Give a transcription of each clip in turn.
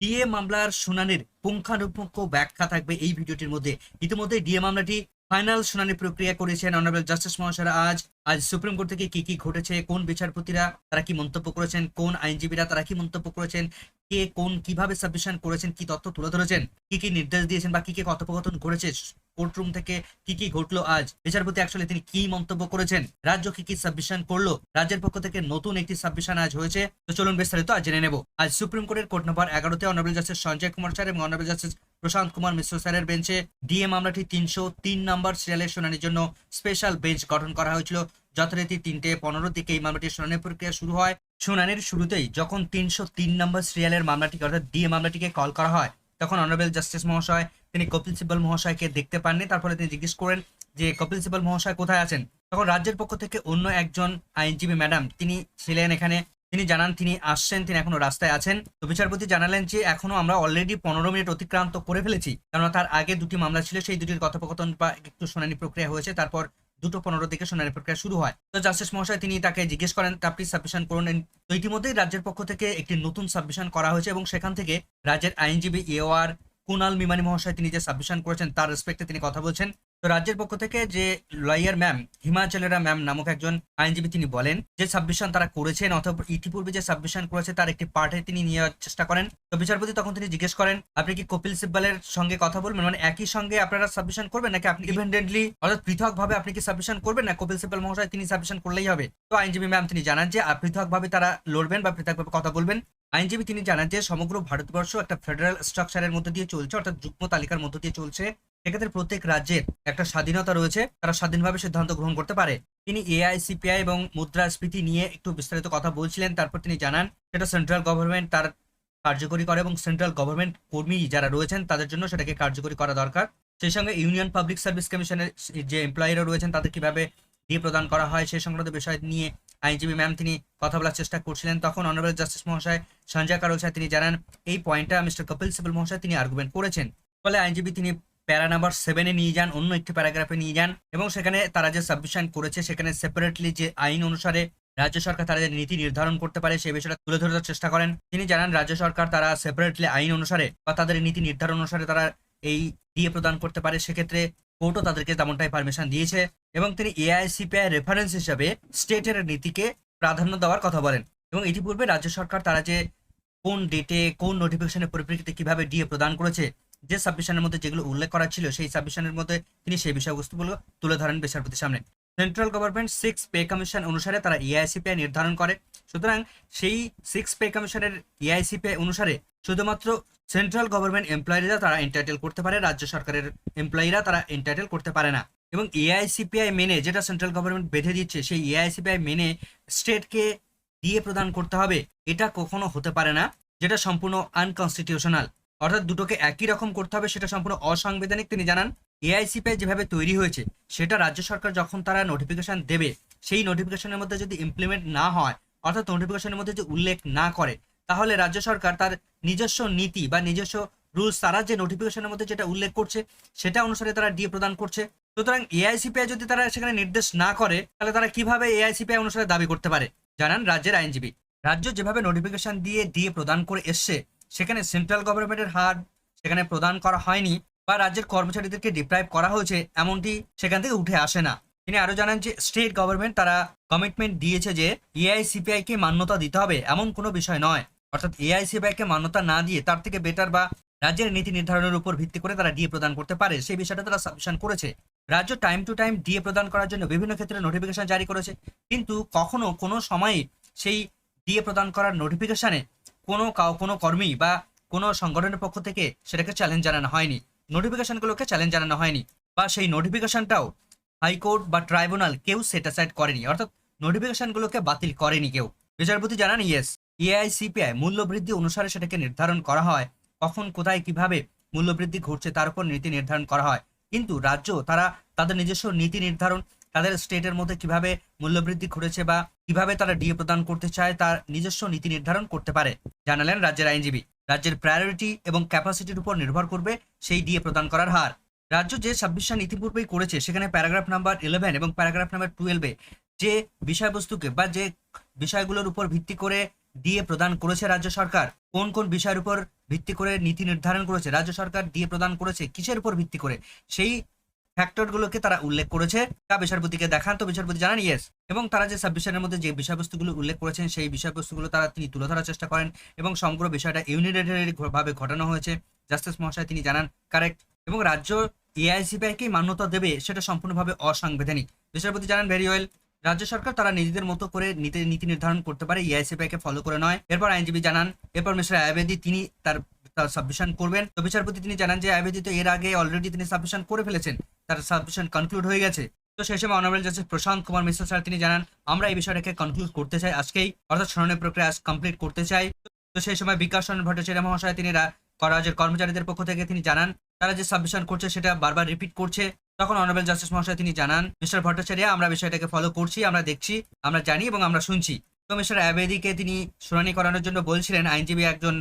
DA মামলার শুনানির পুঙ্খানুপুঙ্খ ব্যাখ্যা থাকবে এই ভিডিওটির মধ্যে। ইতিমধ্যে ডিএ মামলাটি ফাইনাল শুনানি প্রক্রিয়া করেছেন অনারেবল জাস্টিস মহাশয়রা আজ। আজ সুপ্রিম কোর্ট থেকে কি কি ঘটেছে, কোন বিচারপতিরা তারা কি মন্তব্য করেছেন, কোন আইনজীবীরা তারা কি মন্তব্য করেছেন কে কোন কীভাবে সাবমিশন করেছেন, কি তথ্য তুলে ধরেছেন, কি কি নির্দেশ দিয়েছেন বা কি কি কথোপকথন ঘটেছে কোর্টরুম থেকে কি কি ঘটলো আজ, বিচারপতি অ্যাকচুয়ালি তিনি কি মন্তব্য করেছেন, রাজ্য কি কি সাবমিশন করল, রাজ্যের পক্ষ থেকে নতুন একটি সাবমিশন আজ হয়েছে, তো চলুন বিস্তারিত আজ জেনে নেব। আজ সুপ্রিম কোর্টের কোর্ট নম্বর এগারোতে honourable justice Sanjay Kumar sir এবং অনারেবল জাস্টিস প্রশান্ত কুমার মিশ্র স্যারের বেঞ্চে ডিএ মামলাটি তিনশো তিন নম্বর সিরিয়ালের শুনানির জন্য স্পেশাল বেঞ্চ গঠন করা হয়েছিল। যথারীতি তিনটে পনেরো দিকে এই মামলাটির শুনানি প্রক্রিয়া শুরু হয়। শুনানির শুরুতেই যখন তিনশো তিন নম্বর সিরিয়ালের মামলাটিকে, অর্থাৎ ডিএ মামলাটিকে কল করা হয়, তখন অনারেবল জাস্টিস মহাশয়, তিনি কপিল সিব্বল মহাশয়কে দেখতে পাননি। তারপরে তিনি জিজ্ঞেস করেন যে, কপিল সিব্বল মহাশয় কোথায় আছেন? তখন রাজ্যের পক্ষ থেকে অন্য একজন আইনজীবী ম্যাডাম, তিনি ছিলেন এখানে, তিনি জানান তিনি আসছেন, তিনি এখনও রাস্তায় আছেন। তো বিচারপতি জানালেন যে, এখনও আমরা অলরেডি পনেরো মিনিট অতিক্রান্ত করে ফেলেছি। কেননা তার আগে দুটি মামলা ছিল, সেই দুটির কথোপকথন বা একটু শুনানি প্রক্রিয়া হয়েছে। তারপর দুটো পনেরো দিকে শুনানি প্রক্রিয়া শুরু হয়। তো জাস্টিস মহাশয় তিনি তাকে জিজ্ঞেস করেন, আপনি সাবমিশন করুন। তো ইতিমধ্যেই রাজ্যের পক্ষ থেকে একটি নতুন সাবমিশন করা হয়েছে এবং সেখান থেকে রাজ্যের আইনজীবী এওয়ার কুনাল মিমানি মহাশয় তিনি যে সাবমিশন করেছেন, তার রেসপেক্টে তিনি কথা বলছেন। তো রাজ্যের পক্ষ থেকে যে লয়ার ম্যাম হিমাচলেরা ম্যাম নামক একজন আইনজীবী তিনি বলেন যে সাবমিশন তারা করেছেন অথবা ইতিপূর্বে যে সাবমিশন করেছে তার একটি পার্টে তিনি নিয়ে চেষ্টা করেন। তো বিচারপতি তখন তিনি জিজ্ঞেস করেন আপনি কি কপিল সিব্বালের সঙ্গে কথা বলবেন? মানে একই সঙ্গে আপনারা সাবমিশন করবেন নাকি আপনি ইন্ডিপেন্ডেন্টলি অর্থাৎ পৃথকভাবে আপনি কি সাবমিশন করবেন না কপিল সিব্বাল মহাশয় তিনি সাবমিশন করলেই হবে? তো আইনজীবী ম্যাম তিনি জানান যে আহ, পৃথকভাবে তারা লড়বেন বা পৃথকভাবে কথা বলবেন। আইনজীবী তিনি জানান যে সমগ্র ভারতবর্ষ একটা ফেডারেল স্ট্রাকচারের মধ্যে দিয়ে চলছে অর্থাৎ যুগ্ম তালিকার মধ্যে দিয়ে চলছে। সেক্ষেত্রে প্রত্যেক রাজ্যের একটা স্বাধীনতা রয়েছে, তারা স্বাধীনভাবে সিদ্ধান্ত গ্রহণ করতে পারে। তিনি এআইসিপিআই এবং মুদ্রাস্ফীতি নিয়ে একটু বিস্তারিত কথা বলছিলেন, তারপর তিনি জানান, সেটা সেন্ট্রাল গভর্নমেন্ট তার কার্যকরী করে এবং সেন্ট্রাল গভর্নমেন্ট কর্মী যারা রয়েছেন, তাদের জন্য সেটাকে কার্যকরী করা দরকার। সেই সঙ্গে ইউনিয়ন পাবলিক সার্ভিস কমিশনের যে এমপ্লয়িরা রয়েছেন, তাদের কীভাবে দিয়ে প্রদান করা হয় সেই সংক্রান্ত বিষয় নিয়ে আইনজীবী ম্যাম তিনি কথা বলার চেষ্টা করছিলেন। তখন অনারেবল জাস্টিস মহাশয় সঞ্জয় কারোল স্যার তিনি জানান, এই পয়েন্টটা মিস্টার কপিল সিবল মহাশয় তিনি আর্গুমেন্ট করেছেন। ফলে আইনজীবী তিনি প্যারা নাম্বার সেভেনে নিয়ে যান, অন্য একটি প্যারাগ্রাফে নিয়ে যান এবং সেখানে তারা যে সাবমিশন করেছে, সেখানে সেপারেটলি যে আইন অনুসারে রাজ্য সরকার যে নীতি নির্ধারণ করতে পারে সেই বিষয়টা তুলে ধরার চেষ্টা করেন। তিনি জানান, রাজ্য সরকার তারা সেপারেটলি আইন অনুসারে বা তাদের নীতি নির্ধারণ অনুসারে তারা এই দিয়ে প্রদান করতে পারে, সেক্ষেত্রে কোর্টও তাদেরকে তেমনটাই পারমিশন দিয়েছে এবং তিনি এআইসিপিআই রেফারেন্স হিসাবে স্টেটের নীতিকে প্রাধান্য দেওয়ার কথা বলেন এবং ইতিপূর্বে রাজ্য সরকার তারা যে কোন ডেটে কোন নোটিফিকেশনের পরিপ্রেক্ষিতে কীভাবে ডিএ প্রদান করেছে যে সাবমিশনের মধ্যে যেগুলো উল্লেখ করা ছিল, সেই সাবমিশনের মধ্যে তিনি সেই বিষয়বস্তুগুলো তুলে ধরেন বিচারপতির সামনে। Central government six pay commission অনুসারে তারা এআইসিপিআই নির্ধারণ করে। সুতরাং সেই সিক্স পে কমিশনের এআইসিপিআই অনুসারে শুধুমাত্র সেন্ট্রাল গভর্নমেন্ট এমপ্লয়িরা তারা এন্টাইটেল করতে পারে, রাজ্য সরকারের এমপ্লয়িরা তারা এন্টাইটেল করতে পারে না। এবং এআইসিপিআই মেনে যেটা সেন্ট্রাল গভর্নমেন্ট বেঁধে দিচ্ছে, সেই এআইসিপিআই মেনে স্টেটকে দিয়ে প্রদান করতে হবে। এটা কখনো হতে পারে না, যেটা সম্পূর্ণ আনকনস্টিটিউশনাল অর্থাৎ দুটোকে একই রকম করতে হবে, সেটা সম্পূর্ণ অসাংবিধানিক, তিনি জানান এআইসিপিআই যেভাবে তৈরি হয়েছে, সেটা রাজ্য সরকার যখন তারা নোটিফিকেশন দেবে, সেই নোটিফিকেশনের মধ্যে যদি ইমপ্লিমেন্ট না হয়, অর্থাৎ নোটিফিকেশনের মধ্যে যদি উল্লেখ না করে, তাহলে রাজ্য সরকার তার নিজস্ব নীতি বা নিজস্ব রুলস তারা যে নোটিফিকেশনের মধ্যে যেটা উল্লেখ করছে, সেটা অনুসারে তারা ডিএ প্রদান করছে। সুতরাং এআইসিপিআই যদি তারা সেখানে নির্দেশ না করে, তাহলে তারা কীভাবে এআইসিপিআই অনুসারে দাবি করতে পারে? জানান রাজ্যের আইনজীবী। রাজ্য যেভাবে নোটিফিকেশন দিয়ে ডিএ প্রদান করে এসছে সেখানে সেন্ট্রাল গভর্নমেন্টের হার সেখানে প্রদান করা হয়নি বা রাজ্যের কর্মচারীদেরকে ডিপ্রাইভ করা হয়েছে এমনটি সেখান থেকে উঠে আসে না। তিনি আরও জানান যে স্টেট গভর্নমেন্ট তারা কমিটমেন্ট দিয়েছে যে এআইসিপিআই কে মান্যতা দিতে হবে এমন কোনো বিষয় নয়। অর্থাৎ এআইসিপিআই কে মান্যতা না দিয়ে তার থেকে বেটার বা রাজ্যের নীতি নির্ধারণের উপর ভিত্তি করে তারা ডিএ প্রদান করতে পারে, সেই বিষয়টা তারা সাবমিশন করেছে। রাজ্য টাইম টু টাইম ডিএ প্রদান করার জন্য বিভিন্ন ক্ষেত্রে নোটিফিকেশন জারি করেছে, কিন্তু কখনো কোনো সময়ে সেই ডিএ প্রদান করার নোটিফিকেশনে কোনো কাউ, কোনো কর্মী বা কোনো সংগঠনের পক্ষ থেকে সেটাকে চ্যালেঞ্জ জানানো হয়নি। নোটিফিকেশনগুলোকে চ্যালেঞ্জ জানানো হয়নি বা সেই নোটিফিকেশনটাও হাইকোর্ট বা ট্রাইব্যুনাল কেউ সেট অ্যাসাইড করেনি। অর্থাৎ নোটিফিকেশনগুলোকে বাতিল করেনি কেউ। বিচারপতি জানান, ইয়েস, এআইসিপিআই মূল্যবৃদ্ধি অনুসারে সেটাকে নির্ধারণ করা হয়। কখন, কোথায়, কীভাবে মূল্যবৃদ্ধি ঘটছে তার উপর নীতি নির্ধারণ করা হয়। কিন্তু রাজ্য, তারা তাদের নিজস্ব নীতি নির্ধারণ তাদের স্টেটের মধ্যে কীভাবে মূল্যবৃদ্ধি ঘটেছে বা কীভাবে তারা ডিএ প্রদান করতে চায় তার নিজস্ব নীতি নির্ধারণ করতে পারে, জানালেন রাজ্যের আইনজীবী। রাজ্যের প্রায়োরিটি এবং ক্যাপাসিটির উপর নির্ভর করবে সেই ডিএ প্রদান করার হার। রাজ্য যে সাবমিশন ইতিপূর্বেই করেছে, সেখানে প্যারাগ্রাফ নাম্বার ইলেভেন এবং প্যারাগ্রাফ নাম্বার টুয়েলভে যে বিষয়বস্তুকে বা যে বিষয়গুলোর উপর ভিত্তি করে ডিএ প্রদান করেছে রাজ্য সরকার, কোন কোন বিষয়ের উপর ভিত্তি করে নীতি নির্ধারণ করেছে, রাজ্য সরকার দিয়ে প্রদান করেছে, কিসের উপর ভিত্তি করে, সেই ফ্যাক্টরগুলোকে তারা উল্লেখ করেছে। তা বিচারপতিকে দেখান তো বিচারপতি জানান ইয়েস এবং তারা যে সাবমিশনের মধ্যে যে বিষয়বস্তুগুলো উল্লেখ করেছেন, সেই বিষয়বস্তুগুলো তারা তিনি তুলে ধরার চেষ্টা করেন এবং সমগ্র বিষয়টা ইউনিটেড ভাবে ঘটানো হয়েছে। জাস্টিস মহাশয় তিনি জানান কারেক্ট এবং রাজ্য এআইসিপিআইকে মান্যতা দেবে, সেটা সম্পূর্ণভাবে অসাংবিধানিক। বিচারপতি জানান ভেরি ওয়েল রাজ্য সরকার তারা নিজেদের মতো করে নীতি নীতি নির্ধারণ করতে পারে ইআইসিপিআই কে ফলো করে নয়। এরপর আইনজীবী জানান, এরপর মিস্টার আবেদি তিনি তার সাবমিশন করবেন। তো বিচারপতি তিনি জানান যে আবেদি তো এর আগে অলরেডি তিনি সাবমিশন করে ফেলেছেন। তার সাবমিশন কনক্লুড হয়ে গেছে। তো সেই সময় honourable justice Prashant Kumar Mishra sir তিনি জানান, আমরা এই বিষয়টাকে কনক্লুড করতে চাই আজকেই, অর্থাৎ শুনানি প্রক্রিয়া আজ কমপ্লিট করতে চাই। তো সেই সময় বিকাশ চন্দ্র ভট্টাচার্য মহাশয় তিনি করাজের কর্মচারীদের পক্ষ থেকে তিনি জানান, তারা যে সাবমিশন করছে সেটা বারবার রিপিট করছে। তখন অনারেবল জাস্টিস মহাশয় তিনি জানান, মিস্টার ভট্টাচার্য, আমরা বিষয়টাকে ফলো করছি, আমরা দেখছি, আমরা জানি এবং আমরা শুনছি। তো মিস্টার আবেদিকে তিনি শুনানি করানোর জন্য বলছিলেন, আইনজীবী একজন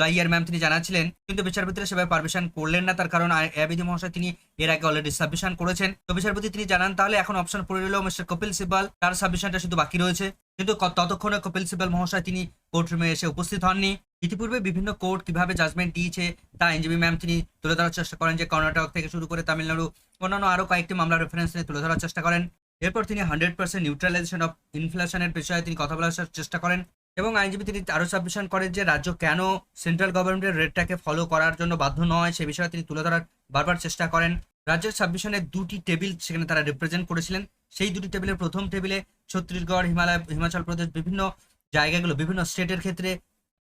লয়ার ম্যাম তিনি জানাচ্ছিলেন, কিন্তু বিচারপতিরা সেভাবে পারমিশন করলেন না, তার কারণ আবেদি মহাশয় তিনি এর আগে অলরেডি সাবমিশন করেছেন। তো বিচারপতি তিনি জানান, তাহলে এখন অপশন পড়ে রইল মিস্টার কপিল সিব্বাল, তার সাবমিশনটা শুধু বাকি রয়েছে। কিন্তু ততক্ষণে কপিল সিব্বাল মহাশয় তিনি কোর্ট রুমে এসে উপস্থিত হননি। ইতিপূর্বে বিভিন্ন কোর্ট কীভাবে জাজমেন্ট দিয়েছে, তা আইনজীবী ম্যাম তিনি তুলে ধরার চেষ্টা করেন যে কর্ণাটক থেকে শুরু করে তামিলনাড়ু, অন্যান্য আরও কয়েকটি মামলার রেফারেন্স নিয়ে তুলে ধরার চেষ্টা করেন। এরপর তিনি হান্ড্রেড পার্সেন্ট নিউট্রালাইজেশন অফ ইনফ্লেশনের বিষয়ে তিনি কথা বলার চেষ্টা করেন। এবং আইনজীবী তিনি আরও সাবমিশন করেন যে রাজ্য কেন সেন্ট্রাল গভর্নমেন্টের রেটটাকে ফলো করার জন্য বাধ্য নয়, সে বিষয়ে তিনি তুলে ধরার বারবার চেষ্টা করেন। রাজ্যের সাবমিশনে দুটি টেবিল সেখানে তারা রিপ্রেজেন্ট করেছিলেন। সেই দুটি টেবিলের প্রথম টেবিলে ছত্তিশগড়, হিমালয়, হিমাচল প্রদেশ বিভিন্ন জায়গাগুলো, বিভিন্ন স্টেটের ক্ষেত্রে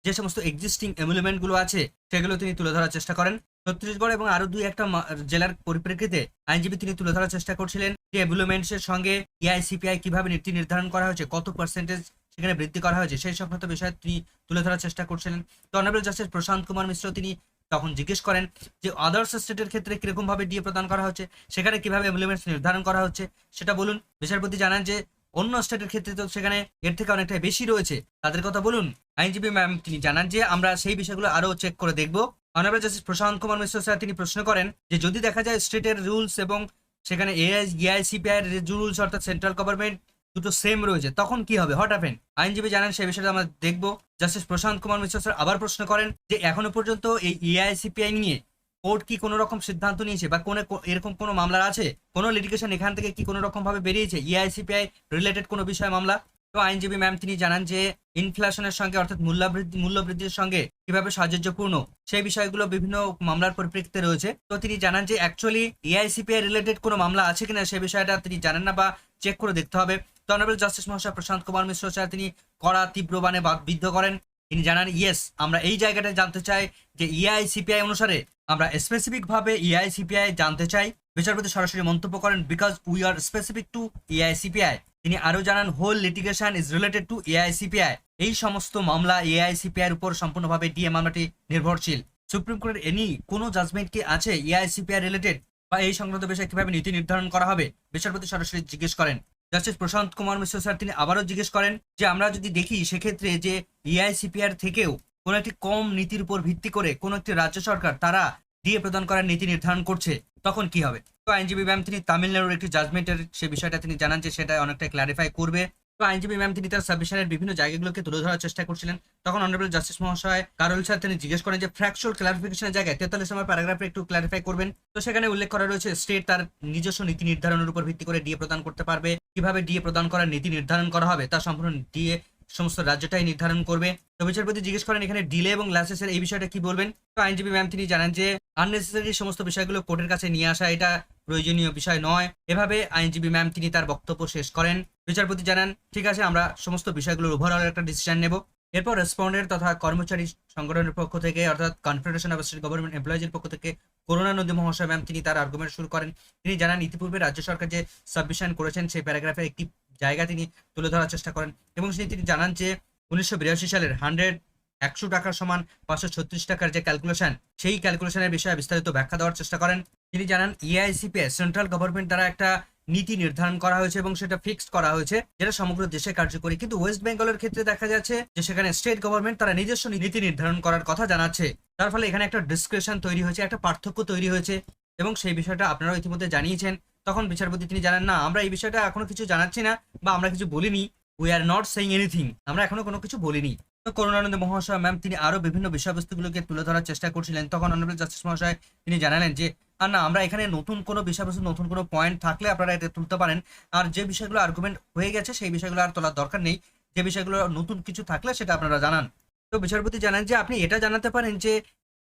যে সমস্ত এক্সিস্টিং এমুলমেন্টগুলো আছে, সেগুলো তিনি তুলে ধরার চেষ্টা করেন। ছত্তিশগড় এবং আরও দুই একটা জেলার পরিপ্রেক্ষিতে আইনজীবী তিনি তুলে ধরার চেষ্টা করছিলেন যে এমুলমেন্টসের সঙ্গে এআইসিপিআই কীভাবে নীতি নির্ধারণ করা হয়েছে, কত পার্সেন্টেজ সেখানে বৃদ্ধি করা হয়েছে। সেই সংক্রান্ত বিষয়ে তিনি তুলে ধরার চেষ্টা করছিলেন। তো অনারেবল জাস্টিস প্রশান্ত কুমার মিশ্র তিনি তখন জিজ্ঞেস করেন যে আদার্স স্টেটের ক্ষেত্রে কীরকম ভাবে ডিএ প্রদান করা হচ্ছে? সেখানে কীভাবে এমুলমেন্টস নির্ধারণ করা হচ্ছে? সেটা বলুন। বিচারপতি জানান যে, অন্য স্টেটের ক্ষেত্রে তো সেখানে এর থেকে অনেকটাই বেশি রয়েছে। তাদের কথা বলুন। আইনজীবী ম্যাম তিনি জানান যে, আমরা সেই বিষয়গুলো আরও চেক করে দেখব। Honourable justice Prashant Kumar Mishra sir তিনি প্রশ্ন করেন যে, যদি দেখা যায় স্টেটের রুলস এবং সেখানে এআই এআইসিপিআই রুলস অর্থাৎ সেন্ট্রাল গভর্নমেন্ট দুটো সেম রয়েছে। তখন কি হবে? হট হ্যাপেন আইনজীবী জানেন সেই বিষয়টা আমরা দেখব। জাস্টিস প্রশান্ত কুমার মিশ্র স্যার আবার প্রশ্ন করেন যে, এখনও পর্যন্ত এই এআইসিপিআই নিয়ে কোর্ট কি কোনো রকম সিদ্ধান্ত নিয়েছে? বা কোনো এরকম কোনো মামলা আছে? কোনো লিটিগেশন এখান থেকে কি কোনো রকম ভাবে বেরিয়েছে ইআইসিপিআই রিলেটেড কোনো বিষয় মামলা? তো আইনজীবী ম্যাম, তিনি জানান যে ইনফ্লেশনের সঙ্গে অর্থাৎ মূল্যবৃদ্ধি, মূল্যবৃদ্ধির সঙ্গে কীভাবে সাহায্যপূর্ণ সেই বিষয়গুলো বিভিন্ন মামলার পরিপ্রেক্ষিতে রয়েছে। তো তিনি জানান যে অ্যাকচুয়ালি এআইসিপিআই রিলেটেড কোনো মামলা আছে কিনা সেই বিষয়টা তিনি জানেন না বা চেক করে দেখতে হবে। তো অনারেবল জাস্টিস মহাশয় প্রশান্ত কুমার মিশ্র স্যার তিনি কড়া, তীব্র বানে বাদ- বিদ্ধ করেন। তিনি জানান ইয়েস আমরা এই জায়গাটা জানতে চাই যে ইআইসিপিআই অনুসারে আমরা স্পেসিফিক ভাবে E ইআইসিপিআই জানতে চাই। বিচারপতি সরাসরি মন্তব্য করেন because we are specific to AICPI তিনি আরও জানান, whole litigation is related to AICPI. এই সমস্ত মামলা এআইসিপিআই এর উপর সম্পূর্ণভাবে ডিএ মামলাটি নির্ভরশীল। সুপ্রিম কোর্টের এনি কোনো জাজমেন্ট কি আছে এআইসিপিআই রিলেটেড বা এই সংক্রান্ত বিষয়ে কীভাবে নীতি নির্ধারণ করা হবে? বিচারপতি সরাসরি জিজ্ঞেস করেন। জাস্টিস প্রশান্ত কুমার মিশ্র স্যার, তিনি আবারও জিজ্ঞেস করেন যে, আমরা যদি দেখি সেক্ষেত্রে যে এআইসিপিআর থেকেও কোনো একটি কম নীতির উপর ভিত্তি করে কোনো একটি রাজ্য সরকার, তারা দিয়ে প্রদান করার নীতি নির্ধারণ করছে, তখন কি হবে? তো আইনজীবী ম্যাম তিনি তামিলনাড়ুর একটি জাজমেন্টের সে বিষয়টা তিনি জানান যে সেটা অনেকটা ক্লারিফাই করবে। তো আইনজীবী ম্যাম তিনি তার সাবমিশনের বিভিন্ন জায়গাগুলোকে তুলে ধরার চেষ্টা করছিলেন। তখন অনারেবল জাস্টিস মহাশয় কারল স্যার তিনি জিজ্ঞেস করেন যে ফ্র্যাকচুয়াল ক্লারিফিকেশনের জায়গায় তেতাল্লিশ নম্বর প্যারাগ্রাফে একটু ক্লারিফাই করবেন। তো সেখানে উল্লেখ করা রয়েছে স্টেট তার নিজস্ব নীতি নির্ধারণের উপর ভিত্তি করে ডিএ প্রদান করতে পারবে। কীভাবে ডিএ প্রদান করার নীতি নির্ধারণ করা হবে তা সম্পূর্ণ ডিএ সমস্ত রাজ্যটাই নির্ধারণ করবে। তো বিচারপতি জিজ্ঞেস করেন, এখানে ডিলে এবং লাইসেন্সের এই বিষয়টা কি বলবেন? তো আইনজীবী ম্যাম তিনি জানান যে আননেসেসারি সমস্ত বিষয়গুলো কোর্টের কাছে নিয়ে আসা এটা প্রয়োজনীয় বিষয় নয়। এভাবে আইনজীবী ম্যাম তিনি তার বক্তব্য শেষ করেন। বিচারপতি জানান, ঠিক আছে, আমরা সমস্ত বিষয়গুলোর ওভারঅল একটা ডিসিশন নেব। এরপর রেসপন্ডেন্ট তথা কর্মচারী সংগঠনের পক্ষ থেকে, অর্থাৎ কনফেডারেশন অফ স্টেট গভর্নমেন্ট এমপ্লয়িজের পক্ষ থেকে করুণা নদী মহাশয় ম্যাম তিনি তার আর্গুমেন্ট শুরু করেন। তিনি জানান, ইতিপূর্বে রাজ্য সরকার যে সাবমিশন করেছেন, সেই প্যারাগ্রাফের একটি জায়গা তিনি তুলে ধরার চেষ্টা করেন এবং তিনি তিনি জানান যে, উনিশশো বিরাশি সালের হান্ড্রেড একশো টাকার সমান পাঁচশো ছত্রিশ টাকার যে ক্যালকুলেশন সেই ক্যালকুলেশনের বিষয়ে বিস্তারিত ব্যাখ্যা দেওয়ার চেষ্টা করেন। তিনি জানান E ইআইসিপিএ সেন্ট্রাল গভর্নমেন্ট দ্বারা একটা নীতি নির্ধারণ করা হয়েছে এবং সেটা ফিক্সড করা হয়েছে, যেটা সমগ্র দেশে কার্যকরী। কিন্তু ওয়েস্ট বেঙ্গলের ক্ষেত্রে দেখা যাচ্ছে যে সেখানে স্টেট গভর্নমেন্ট তারা নিজস্ব নীতি নির্ধারণ করার কথা জানাচ্ছে। তার ফলে এখানে একটা ডিসক্রিপশন তৈরি হয়েছে, একটা পার্থক্য তৈরি হয়েছে এবং সেই বিষয়টা আপনারা ইতিমধ্যে জানিয়েছেন। তখন বিচারপতি তিনি জানান, না, আমরা এই বিষয়টা এখনও কিছু জানাচ্ছি না বা আমরা কিছু বলিনি। We are not saying anything আমরা এখনও কোনো কিছু বলিনি। করুণানন্দ মহাশয় ম্যাম, তিনি আরও বিভিন্ন বিষয়বস্তুগুলোকে তুলে ধরার চেষ্টা করছিলেন। তখন অনারেবল জাস্টিস মহাশয় তিনি জানালেন যে আর না, আমরা এখানে নতুন কোনো বিষয়বস্তু নতুন কোনো পয়েন্ট থাকলে আপনারা এটা তুলতে পারেন। আর যে বিষয়গুলো আর্গুমেন্ট হয়ে গেছে, সেই বিষয়গুলো আর তোলার দরকার নেই। যে বিষয়গুলো নতুন কিছু থাকলে সেটা আপনারা জানান। তো বিচারপতি জানান যে, আপনি এটা জানাতে পারেন যে,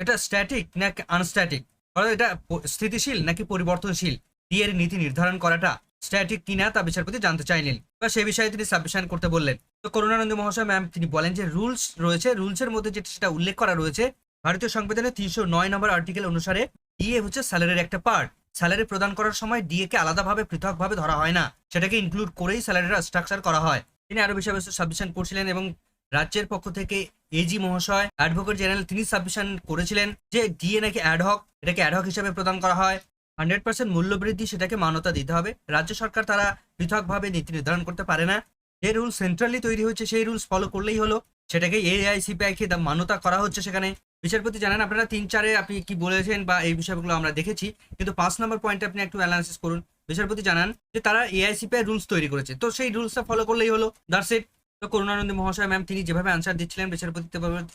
এটা স্ট্যাটিক নাকি আনস্ট্যাটিক অর্থাৎ এটা স্থিতিশীল নাকি পরিবর্তনশীল? এর নীতি নির্ধারণ করাটা স্ট্যাটিক কিনা তা বিচারপতি জানতে চাইলেন। বা সেই বিষয়ে তিনি সাবমিশন করতে বললেন। তো করুণানন্দ মহাশয় ম্যাম তিনি বলেন যে রুলস রয়েছে। রুলসের মধ্যে যেটা, সেটা উল্লেখ করা রয়েছে। ভারতীয় সংবিধানের তিনশো নয় নম্বর আর্টিকেল অনুসারে ডিএ হচ্ছে স্যালারির একটা পার্ট স্যালারি প্রদান করার সময় ডিএ কে আলাদাভাবে পৃথকভাবে ধরা হয় না। সেটাকে ইনক্লুড করেই স্যালারিটা স্ট্রাকচার করা হয়। তিনি আরও বিষয়বস্তু সাবমিশন করছিলেন এবং রাজ্যের পক্ষ থেকে এজি মহাশয় অ্যাডভোকেট জেনারেল তিনি সাবমিশন করেছিলেন যে ডিএ নাকি অ্যাডহক এটাকে অ্যাডহক হিসেবে প্রদান করা হয়। হান্ড্রেড পার্সেন্ট মূল্যবৃদ্ধি সেটাকে মান্যতা দিতে হবে। রাজ্য সরকার তারা পৃথকভাবে নীতি নির্ধারণ করতে পারে না। যে রুল সেন্ট্রালি তৈরি হচ্ছে, সেই রুলস ফলো করলেই হলো। সেটাকে এআইসিপিআই কে মান্যতা করা হচ্ছে সেখানে। বিচারপতি জানান, আপনারা তিন চারে আপনি কি বলেছেন বা এই বিষয়গুলো আমরা দেখেছি, কিন্তু পাঁচ নম্বর পয়েন্টে আপনি একটু অ্যানালাইসিস করুন। বিচারপতি জানান যে তারা এআইসিপিআই রুলস তৈরি করেছে। তো সেই রুলসটা ফলো করলেই হলো। দ্যাটস ইট তো করুণানন্দ মহাশয় ম্যাম তিনি যেভাবে আনসার দিচ্ছিলেন, বিচারপতি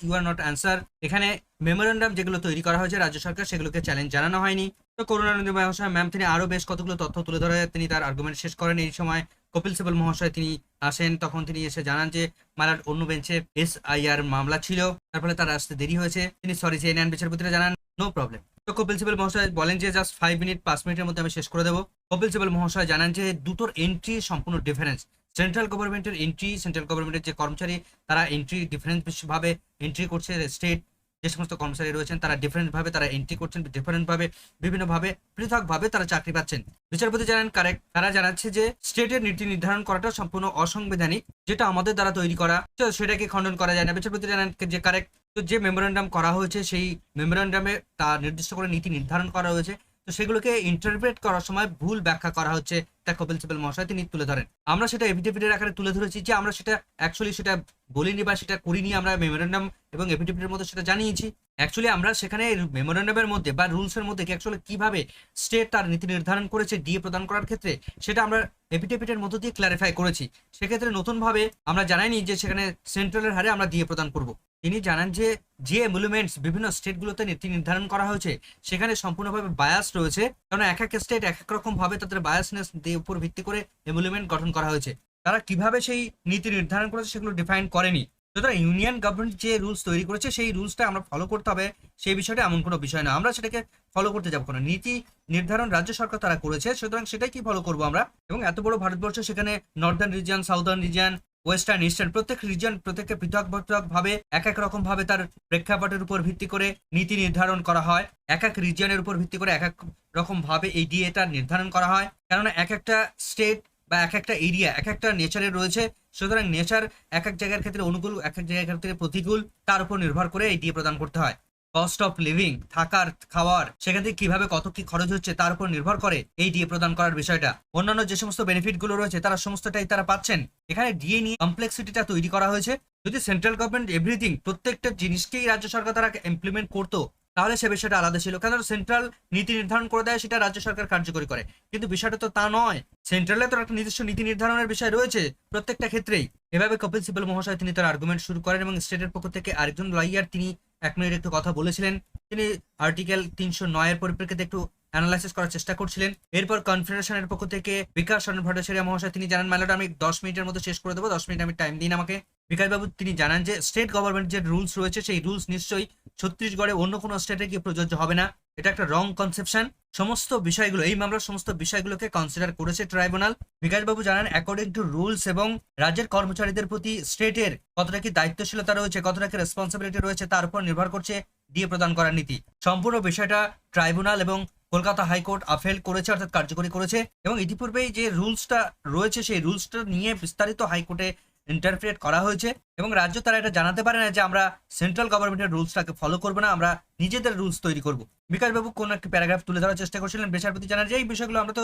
ইউ আর নট অ্যান্সার এখানে মেমোরেন্ডাম যেগুলো তৈরি করা হয়েছে রাজ্য সরকার, সেগুলোকে চ্যালেঞ্জ জানানো হয়নি। করুণানন্দ মহাশয় ম্যাম তিনি আরও বেশ কতগুলো তথ্য তুলে ধরে তিনি তার আর্গুমেন্ট শেষ করেন। এই সময় কপিল সিবল মহাশয় তিনি আসেন, তখন তিনি এসে জানান যে, মালার অন্য বেঞ্চে এস আই মামলা ছিল, তার ফলে তার আসতে দেরি হয়েছে। তিনি সরি চেয়ে নেন বিচারপতিরা জানান নো প্রবলেম তো কপিল সিবল মহাশয় বলেন যে জাস্ট ফাইভ মিনিট পাঁচ মিনিটের মধ্যে আমি শেষ করে দেবো। কপিল সিবল মহাশয় জানান যে, দুটোর এন্ট্রি সম্পূর্ণ ডিফারেন্স সেন্ট্রাল গভর্নমেন্টের এন্ট্রি সেন্ট্রাল গভর্নমেন্টের যে কর্মচারী, তারা এন্ট্রি ডিফারেন্স ভাবে এন্ট্রি করছে স্টেট যে সমস্ত কর্মচারী রয়েছেন, তারা ডিফারেন্ট ভাবে তারা এন্ট্রি করছেন ডিফারেন্ট ভাবে, বিভিন্ন ভাবে, পৃথক ভাবে তারা চাকরি পাচ্ছেন। বিচারপতি জানান কারেক্ট তারা জানাচ্ছে যে স্টেটের নীতি নির্ধারণ করাটা সম্পূর্ণ অসংবিধানিক, যেটা আমাদের দ্বারা তৈরি করা, তো সেটাকে খণ্ডন করা যায় না। বিচারপতি জানান যে কারেক্ট তো যে মেমোরেন্ডাম করা হয়েছে, সেই মেমোরেন্ডামে তা নির্দিষ্ট করে নীতি নির্ধারণ করা হয়েছে। তো সেগুলোকে ইন্টারপ্রেট করার সময় ভুল ব্যাখ্যা করা হচ্ছে তা কপিল সিবল মহাশয় তিনি তুলে ধরেন। আমরা সেটা এফিডেভিটের আকারে তুলে ধরেছি যে আমরা সেটা অ্যাকচুয়ালি সেটা বলিনি বা সেটা করিনি, আমরা মেমোরেন্ডাম এবং এফিডেভিটের মতো সেটা জানিয়েছি। অ্যাকচুয়ালি আমরা সেখানে মেমোরেন্ডামের মধ্যে বা রুলসের মধ্যে অ্যাকচুয়ালি কীভাবে স্টেট তার নীতি নির্ধারণ করেছে ডিএ প্রদান করার ক্ষেত্রে, সেটা আমরা এফিডেভিটের মধ্য দিয়ে ক্লারিফাই করেছি। সেক্ষেত্রে নতুনভাবে আমরা জানাইনি যে সেখানে সেন্ট্রালের হারে আমরা দিয়ে প্রদান করব। তিনি জানান যে যে এমুলুমেন্টস বিভিন্ন স্টেটগুলোতে নীতি নির্ধারণ করা হয়েছে, সেখানে সম্পূর্ণভাবে বায়াস রয়েছে। কারণ এক এক স্টেট এক এক রকমভাবে তাদের বায়াসনেস দিয়ে উপর ভিত্তি করে এমুলুমেন্ট গঠন করা হয়েছে। তারা কীভাবে সেই নীতি নির্ধারণ করেছে সেগুলো ডিফাইন করেনি। সুতরাং ইউনিয়ন গভর্নমেন্ট যে রুলস তৈরি করেছে, সেই রুলসটা আমরা ফলো করতে হবে। সেই বিষয়টা এমন কোনো বিষয় না। আমরা সেটাকে ফলো করতে যাব কোনো। নীতি নির্ধারণ রাজ্য সরকার তারা করেছে, সুতরাং সেটাই কি ফলো করব আমরা? এবং এত বড় ভারতবর্ষ, সেখানে northern region southern region western eastern প্রত্যেক রিজন প্রত্যেককে পৃথক পৃথক ভাবে এক এক রকম ভাবে তার প্রেক্ষাপটের উপর ভিত্তি করে নীতি নির্ধারণ করা হয়। এক এক রিজিয়নের উপর ভিত্তি করে এক এক রকম ভাবে এই ডিএটা নির্ধারণ করা হয়। কেননা এক একটা স্টেট বা এক একটা এরিয়া এক একটা নেচারে রয়েছে। সুতরাং নেচার এক এক জায়গার ক্ষেত্রে অনুকূল এক এক জায়গার ক্ষেত্রে প্রতিকূল, তার উপর নির্ভর করে এই ডিএ প্রদান করতে হয়। কস্ট অফ লিভিং, থাকার, খাওয়ার, সেখান থেকে কীভাবে কত কি খরচ হচ্ছে তার উপর নির্ভর করে এই ডিএ প্রদান করার বিষয়টা। অন্যান্য যে সমস্ত বেনিফিটগুলো রয়েছে তারা সমস্তটাই তারা পাচ্ছেন। এখানে ডিএ নিয়ে কমপ্লেক্সিটিটা তৈরি করা হয়েছে। যদি সেন্ট্রাল গভর্নমেন্ট এভরিথিং প্রত্যেকটা জিনিসকেই রাজ্য সরকার তারা ইমপ্লিমেন্ট করতো তাহলে সে বিষয়টা আলাদা ছিল। কেন সেন্ট্রাল নীতি নির্ধারণ করে দেয়, সেটা রাজ্য সরকার কার্যকরী করে। কিন্তু বিষয়টা তো তা নয়। সেন্ট্রালে তো একটা নির্দিষ্ট নীতি নির্ধারণের বিষয় রয়েছে প্রত্যেকটা ক্ষেত্রেই। এভাবে কপিল সিবল মহাশয় তিনি তার আর্গুমেন্ট শুরু করেন এবং স্টেটের পক্ষ থেকে আরেকজন লয়ার তিনি এক মিনিট একটু কথা বলেছিলেন। তিনি আর্টিকেল তিনশো নয়ের পরিপ্রেক্ষিতে একটু অ্যানালাইসিস করার চেষ্টা করছিলেন। এরপর কনফেডারেশনের পক্ষ থেকে বিকাশ চন্দ্র ভট্টাচার্য মহাশয় তিনি জানান ম্যালোটা আমি দশ মিনিটের মধ্যে শেষ করে দেবো। দশ মিনিট আমি টাইম দিন আমাকে। বিকাশবাবু, তিনি জানান যে স্টেট গভর্নমেন্ট যে রুলস রয়েছে, সেই রুলস নিশ্চয়ই ছত্তিশগড়ে অন্য কোনো স্টেটে গিয়ে প্রযোজ্য হবে না। এটা একটা রং কনসেপশন সমস্ত বিষয়গুলো, এই মামলার সমস্ত বিষয়গুলোকে কনসিডার করেছে ট্রাইব্যুনাল বিকাশবাবু জানান অ্যাকর্ডিং টু রুলস এবং রাজ্যের কর্মচারীদের প্রতি স্টেটের কতটা কি দায়িত্বশীলতা রয়েছে, কতটা কি রেসপন্সিবিলিটি রয়েছে, তার উপর নির্ভর করছে দিয়ে প্রদান করার নীতি। সম্পূর্ণ বিষয়টা ট্রাইব্যুনাল এবং কলকাতা হাইকোর্ট আফেল করেছে, অর্থাৎ কার্যকরী করেছে। এবং ইতিপূর্বেই যে রুলসটা রয়েছে, সেই রুলসটা নিয়ে বিস্তারিত হাইকোর্টে ইন্টারপ্রিয়েট করা হয়েছে এবং রাজ্য তারা এটা জানাতে পারে না যে আমরা সেন্ট্রাল গভর্নমেন্টের রুলসটাকে ফলো করব না, আমরা নিজেদের রুলস তৈরি করব। বিকাশবাবু কোন একটি প্যারাগ্রাফ তুলে ধরার চেষ্টা করছিলেন? বিচারপতি জানান যে এই বিষয়গুলো আমরা তো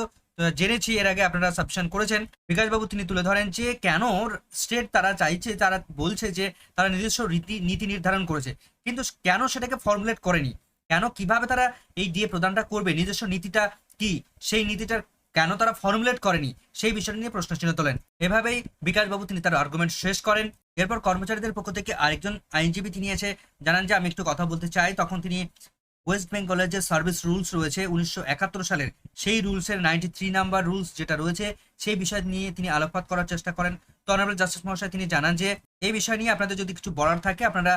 জেনেছি, এর আগে আপনারা সাবশন করেছেন। বিকাশবাবু তিনি তুলে ধরেন যে কেন স্টেট তারা চাইছে, তারা বলছে যে তারা নিজস্ব রীতি, নীতি নির্ধারণ করেছে। কিন্তু কেন সেটাকে ফর্মুলেট করেনি? কেন কীভাবে তারা এই ডিএ প্রদানটা করবে? নিজস্ব নীতিটা কি? সেই নীতিটার কেন তারা ফর্মুলেট করেনি? সেই বিষয়টা নিয়ে প্রশ্ন চিহ্ন তোলেন এভাবেই বিকাশবাবু তিনি তার আর্গুমেন্ট শেষ করেন। এরপর কর্মচারীদের পক্ষ থেকে আরেকজন আইনজীবী তিনি এসে জানান যে, আমি একটু কথা বলতে চাই। তখন তিনি ওয়েস্ট বেঙ্গলের যে সার্ভিস রুলস রয়েছে উনিশশো একাত্তর সালের, সেই রুলসের নাইনটি থ্রি নাম্বার রুলস যেটা রয়েছে, সেই বিষয় নিয়ে তিনি আলোকপাত করার চেষ্টা করেন। তো অনারেবল জাস্টিস মহাশয় তিনি জানান যে, এই বিষয় নিয়ে আপনাদের যদি কিছু বলার থাকে, আপনারা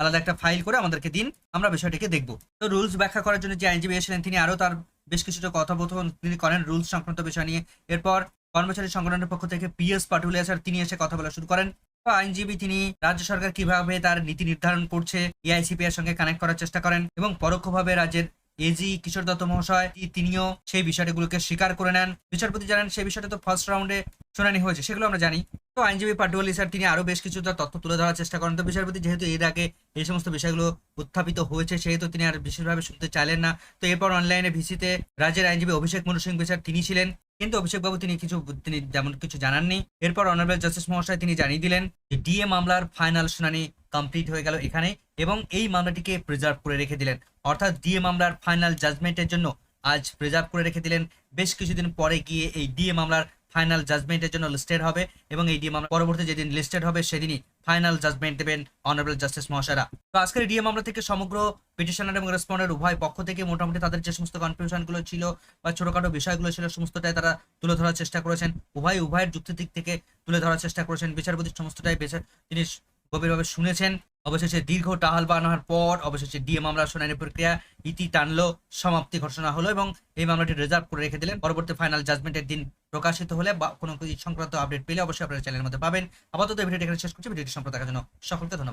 আলাদা একটা ফাইল করে আমাদেরকে দিন, আমরা বিষয়টিকে দেখব। তো রুলস ব্যাখ্যা করার জন্য যে আইনজীবী এসেছিলেন, তিনি আরও তার বেশ কিছুটা কথোপকথন তিনি করেন রুলস সংক্রান্ত বিষয় নিয়ে। এরপর কর্মচারী সংগঠনের পক্ষ থেকে পিএস পাটুলিয়া স্যার তিনি এসে কথা বলা শুরু করেন। আইনজীবী তিনি রাজ্য সরকার কীভাবে তার নীতি নির্ধারণ করছে এআইসিপি এর সঙ্গে কানেক্ট করার চেষ্টা করেন এবং পরোক্ষভাবে রাজ্যের এজি কিশোর দত্ত মহাশয় তিনিও সেই বিষয়গুলোকে স্বীকার করে নেন। বিচারপতি জানেন, সেই বিষয়টা তো ফার্স্ট রাউন্ডে শুনানি হয়েছে, সেগুলো আমরা জানি। তো আইনজীবী পাটুয়ালি স্যার, তিনি আরও বেশ কিছু তার তথ্য তুলে ধরার চেষ্টা করেন। তো বিচারপতি যেহেতু এর আগে এই সমস্ত বিষয়গুলো উত্থাপিত হয়েছে, সেহেতু তিনি আর বিশেষভাবে শুনতে চাইলেন না। তো এরপর অনলাইনে ভিসিতে রাজ্যের আইনজীবী অভিষেক মনু সিং বিচার তিনি ছিলেন। কিন্তু অভিষেকবাবু তিনি কিছু, তিনি তেমন কিছু জানাননি। এরপর অনারেবল জাস্টিস মহাশয় তিনি জানিয়ে দিলেন যে ডিএ মামলার ফাইনাল শুনানি কমপ্লিট হয়ে গেল এখানে এবং এই মামলাটিকে প্রিজার্ভ করে রেখে দিলেন। অর্থাৎ ডিএ মামলার ফাইনাল জাজমেন্টের জন্য আজ প্রিজার্ভ করে রেখে দিলেন। বেশ কিছুদিন পরে গিয়ে এই ডিএ মামলার ফাইনাল জাজমেন্টের জন্য লিস্টেড হবে এবং এই ডিএ মামলা পরবর্তী যেদিন লিস্টেড হবে সেদিনই ফাইনাল জাজমেন্ট দেবেন অনারেবল জাস্টিস মহাশয়রা। তো আজকের ডিএ মামলা থেকে সমগ্র পিটিশনার এবং রেসপন্ডের উভয় পক্ষ থেকে মোটামুটি তাদের যে সমস্ত কনফিউশনগুলো ছিল বা ছোটখাটো বিষয়গুলো ছিল সমস্তটাই তারা তুলে ধরার চেষ্টা করেছেন। উভয়, উভয়ের যুক্তি দিক থেকে তুলে ধরার চেষ্টা করেছেন। বিচারপতি সমস্তটাই বিচার তিনি গভীরভাবে শুনেছেন। অবশেষে দীর্ঘ টাহাল বানানোর পর অবশেষে ডিএ মামলার শুনানি প্রক্রিয়া ইতি টানলো, সমাপ্তি ঘোষণা হলো এবং এই মামলাটি রিজার্ভ করে রেখে দিলেন। পরবর্তী ফাইনাল জাজমেন্টের দিন প্রকাশিত হলে বা কোনো কিছু সংক্রান্ত আপডেট পেলে অবশ্যই আপনারা চ্যানেলের মধ্যে পাবেন। আপাতত ভিডিওটি এখানে শেষ করছি। ভিডিওটি সম্পর্কে জন্য সকলকে ধন্যবাদ।